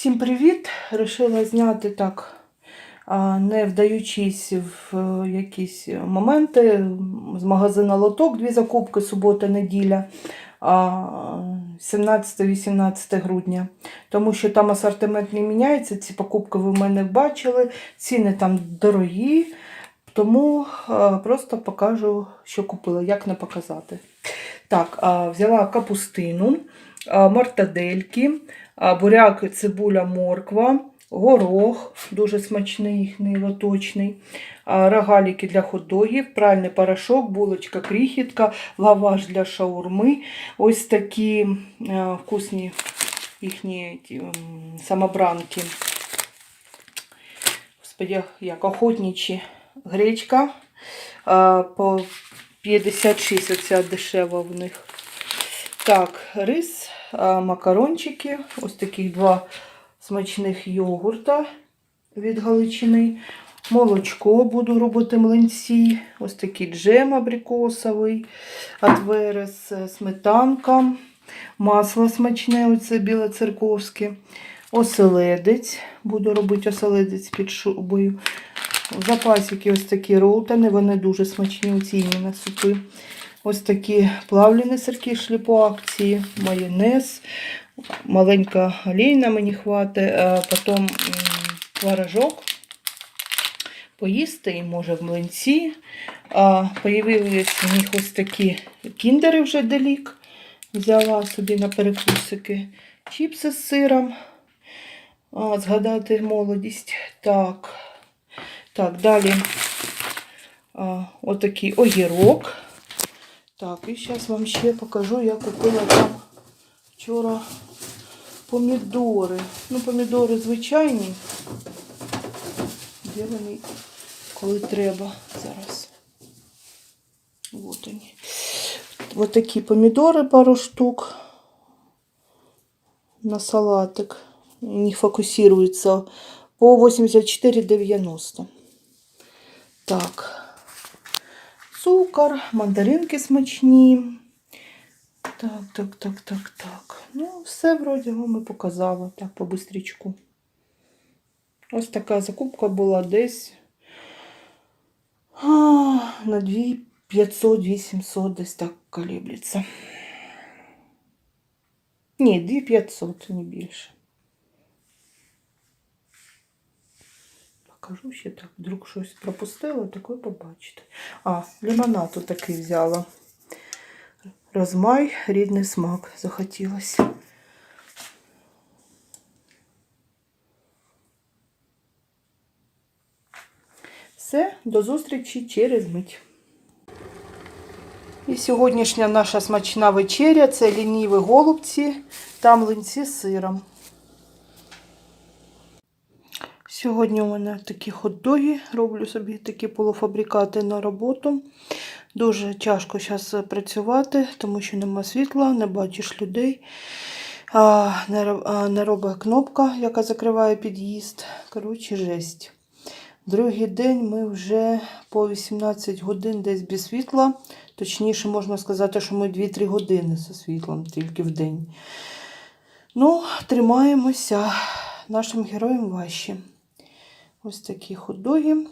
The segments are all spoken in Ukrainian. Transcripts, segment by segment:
Всім привіт! Решила зняти так, не вдаючись в е, якісь моменти. З магазину Лоток дві закупки субота, неділя, 17-18 грудня. Тому що там асортимент не міняється. Ці покупки ви в мене бачили, ціни там дорогі. Тому е, просто покажу, що купила, як не показати. Так, взяла капустину, а, мартадельки, буряк, цибуля, морква, горох, дуже смачний, лоточний, рогаліки для хот-догів, пральний порошок, булочка, крихітка, лаваш для шаурми. Ось такі вкусні їхні самобранки. Господи, як охотничі гречка по 56 оця дешева в них. Так, рис, макарончики, ось такі два смачних йогурта від Галичини. Молочко буду робити млинці. Ось такий джем абрикосовий, атверес, сметанка, масло смачне, оце біле церковське, оселедець. Буду робити оселедець під шубою. Запасики ось такі ролтани, вони дуже смачні, оці іменно супи. Ось такі плавлені сирки йшли акції, майонез, маленька олійна мені хватить, потім м, творожок. Поїсти і може в млинці. А, Появились у них ось такі кіндери вже делік. Взяла собі на перекусики. Чіпси з сиром. А, згадати молодість. Так. Так, далі а, отакий огірок. Так, і зараз вам ще покажу, я купила там вчора помідори. Ну, помідори звичайні. Де вони, коли треба зараз. Вот они. Вот такі помідори, пару штук на салатик. Не фокусируется по 84,90. Так. Цукор, мандаринки смачні. Так, так, так, так, так. Ну, все вроді вам і показала. Так, по бистрічку. Ось така закупка була десь а, на 2500-2700 десь так колеблеться. Ні, 2500, не більше. Покажу ще так. Вдруг щось пропустила, таке побачите. А, лимонад такий взяла. Розмай, рідний смак захотілося. Все, до зустрічі через мить. І сьогоднішня наша смачна вечеря це лініві голубці та млинці з сиром. Сьогодні у мене такі хот-доги. Роблю собі такі полуфабрикати на роботу. Дуже тяжко зараз працювати, тому що нема світла, не бачиш людей. А, не, робить кнопка, яка закриває під'їзд. Коротше, жесть. Другий день ми вже по 18 годин десь без світла. Точніше, можна сказати, що ми 2-3 години зі світлом тільки в день. Ну, тримаємося. Нашим героям важче. Ось такі хот-доги.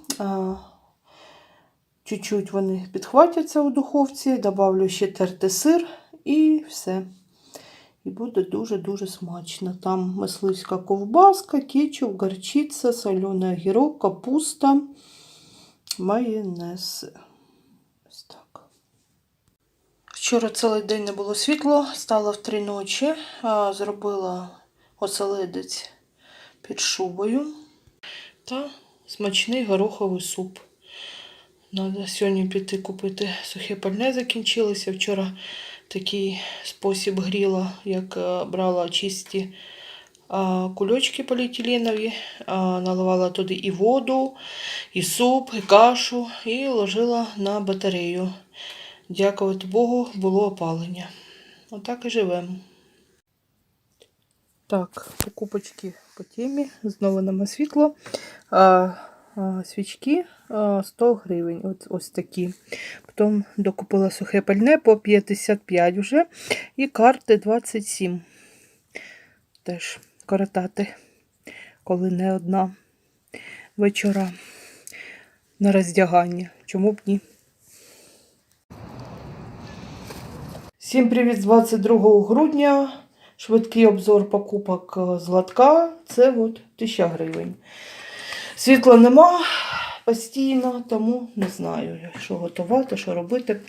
Чуть-чуть вони підхватяться у духовці, добавлю ще тертий сир і все. І буде дуже-дуже смачно. Там мисливська ковбаска, кетчуп, горчиця, солений огірок, капуста, майонез. Ось так. Вчора цілий день не було світло, стало в три ночі. Зробила оселедець під шубою та смачний гороховий суп. Надо сьогодні піти купити сухе пальне закінчилося. Вчора такий спосіб гріла, як е, брала чисті кульочки поліетиленові, наливала туди і воду, і суп, і кашу, і ложила на батарею. Дякувати Богу, було опалення. Отак і живемо. Так, покупочки по темі. Знову нема світло. А, а, свічки а, 100 гривень. От, ось такі. Потім докупила сухе пальне по 55 вже. І карти 27. Теж коротати. коли не одна вечора на роздягання. Чому б ні? Всім привіт з 22 грудня. Швидкий обзор покупок е, з лотка. Це от 1000 гривень. Світла нема постійно, тому не знаю, що готувати, що робити.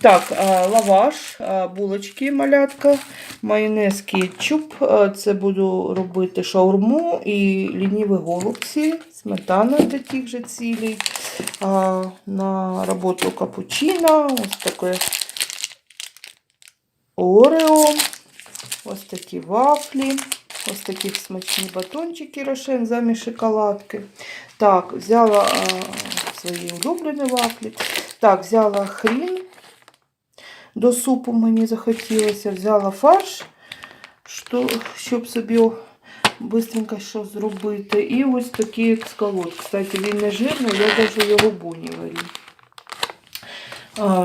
Так, лаваш, булочки малятка, майонез кетчуп. Це буду робити шаурму і лініві голубці, сметана для тих же цілей. На роботу капучино, ось таке орео, ось такі вафлі. Ось такі смачні батончики рошен замість шоколадки. Так, взяла а, свої улюблені вафлі. Так, взяла хрін. До супу мені захотілося. Взяла фарш, що, щоб собі швидко що зробити. І ось такий екскалот. Кстати, він не жирний, я навіть його буні варю.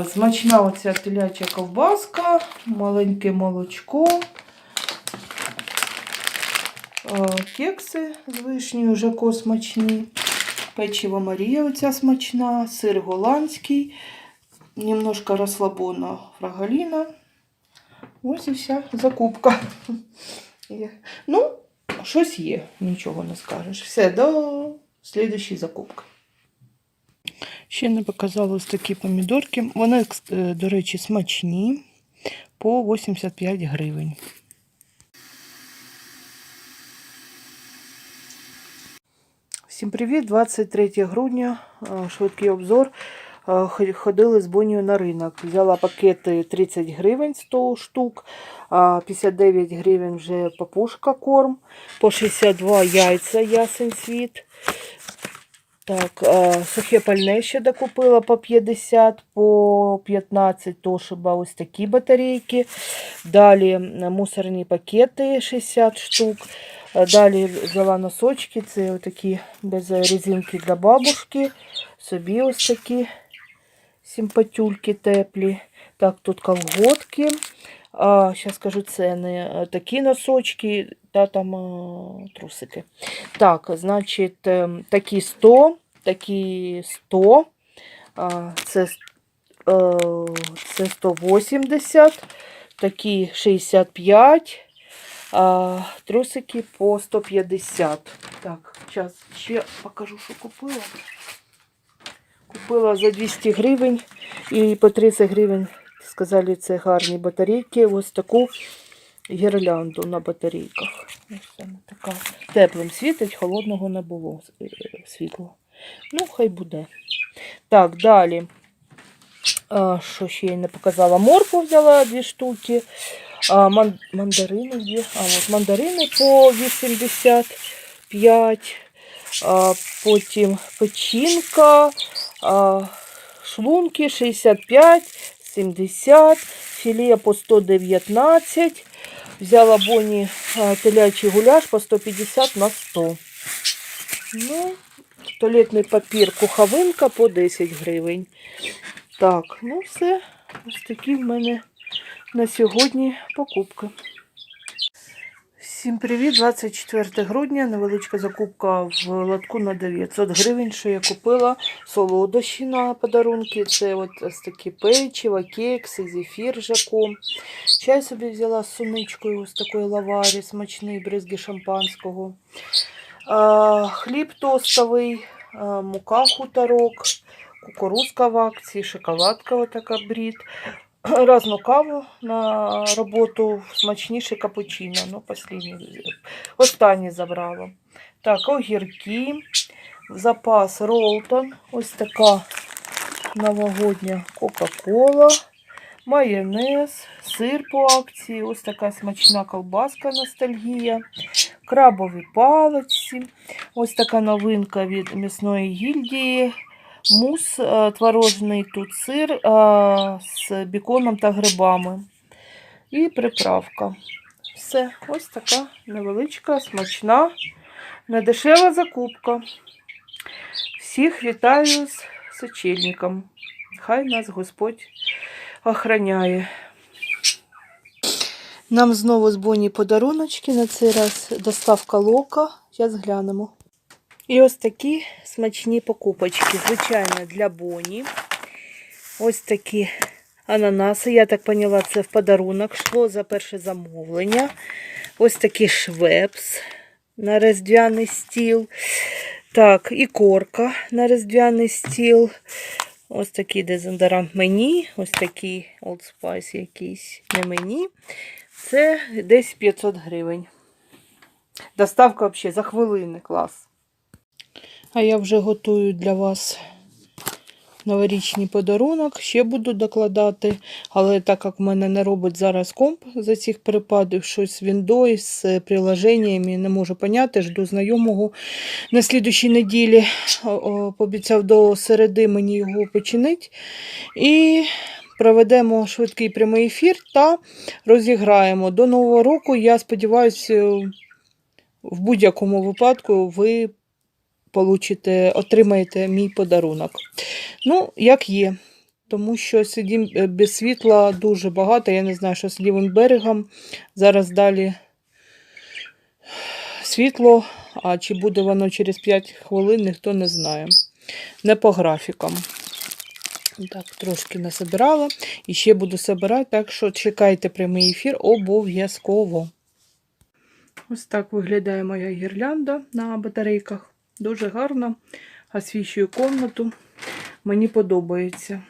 Смачна оця теляча ковбаска, маленьке молочко. Кекси з вишнею жако смачні. Печиво Марія оця смачна, сир голландський, немножко розслабона фрагаліна. Ось і вся закупка. Ну, щось є, нічого не скажеш. Все, до слідчої закупки. Ще не показала ось такі помідорки. Вони, е, до речі, смачні по 85 гривень. Всім привіт! 23 грудня, е, швидкий обзор. Е, Ходили з Бонією на ринок. Взяла пакети 30 гривень 100 штук, 59 гривень вже папушка корм, по 62 яйця ясен світ. Так, е, сухе пальне ще докупила по 50, по 15 тошиба ось такі батарейки. Далі мусорні пакети 60 штук. Е, Далі взяла носочки, це такі без резинки для бабушки. Собі ось такі симпатюльки теплі. Так, тут колготки. А, зараз скажу ціни. Е, Такі носочки та там трусики. Так, значить, е, такі 100, такі 100. Це, е, це 180, такі 65. Трусики по 150. Так, зараз ще покажу, що купила. Купила за 200 гривень і по 30 гривень, сказали, це гарні батарейки. Ось таку гірлянду на батарейках. Ось така. Теплим світить, холодного не було е, світла. Ну, хай буде. Так, далі. А, що ще я не показала? Моркву взяла дві штуки. А, ман, мандарини є. А, от мандарини по 85. А, потім печінка, а, шлунки 65, 70, філе по 119. Взяла боні телячий гуляш по 150 на 100. Ну, туалетний папір куховинка по 10 гривень. Так, ну все. Ось такі в мене на сьогодні покупки. Всім привіт! 24 грудня. Невеличка закупка в лотку на 900 гривень, що я купила. Солодощі на подарунки. Це от ось такі печиво, кекси, зефір жаком. Чай собі взяла з суничкою, ось такої лаварі, смачний, бризги шампанського. Хліб тостовий, мука хуторок, кукурузка в акції, шоколадка отака брід. Разну каву на роботу, смачніше капучино. Ну, останній забрала. Так, огірки, запас Ролтон, ось така новогодня Кока-Кола, майонез, сир по акції, ось така смачна колбаска ностальгія, крабові паличці, ось така новинка від м'ясної гільдії. Мус е, творожний тут сир е, з біконом та грибами. І приправка. Все, ось така невеличка, смачна, недешева закупка. Всіх вітаю з сочельником. Хай нас Господь охраняє. Нам знову з Боні подаруночки. На цей раз доставка лока Зараз глянемо. І ось такі смачні покупочки. Звичайно, для Боні. Ось такі ананаси. Я так поняла, це в подарунок йшло за перше замовлення. Ось такий швепс на різдвяний стіл. Так, і корка на різдвяний стіл. Ось такий дезодорант мені. Ось такий Old Spice якийсь не мені. Це десь 500 гривень. Доставка взагалі за хвилини клас. А я вже готую для вас новорічний подарунок. Ще буду докладати. Але так як в мене не робить зараз комп за цих перепадів, щось з Windows з приложеннями, не можу поняти. Жду знайомого на слідущій неділі. Пообіцяв до середи мені його починить. І проведемо швидкий прямий ефір та розіграємо. До Нового року, я сподіваюся, в будь-якому випадку ви получите, отримаєте мій подарунок. Ну, як є. Тому що сидім е, без світла дуже багато. Я не знаю, що з лівим берегом. Зараз далі світло, а чи буде воно через 5 хвилин, ніхто не знає. Не по графікам. Так, трошки насобирала. І ще буду собирати, так що чекайте прямий ефір обов'язково. Ось так виглядає моя гірлянда на батарейках. Дуже гарно. Освічую комнату. Мені подобається.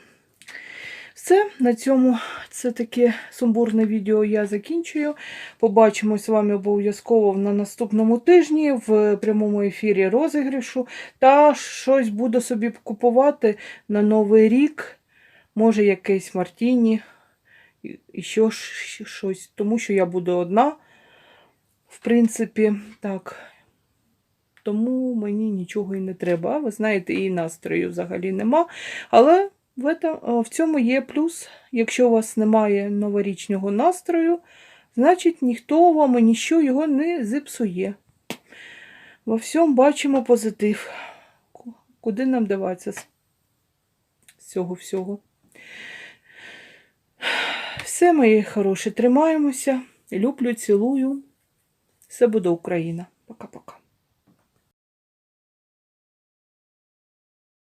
Все, на цьому це таке сумбурне відео я закінчую. Побачимось з вами обов'язково на наступному тижні в прямому ефірі розіграшу. Та щось буду собі купувати на Новий рік. Може, якесь Мартіні, і ще щось. Тому що я буду одна. В принципі, так. Тому мені нічого і не треба. Ви знаєте, і настрою взагалі нема. Але в, цьому є плюс. Якщо у вас немає новорічного настрою, значить ніхто вам і ніщо його не зіпсує. Во всьому бачимо позитив. Куди нам даватися з цього всього? Все, мої хороші, тримаємося. Люблю, цілую. Все буде Україна. Пока-пока.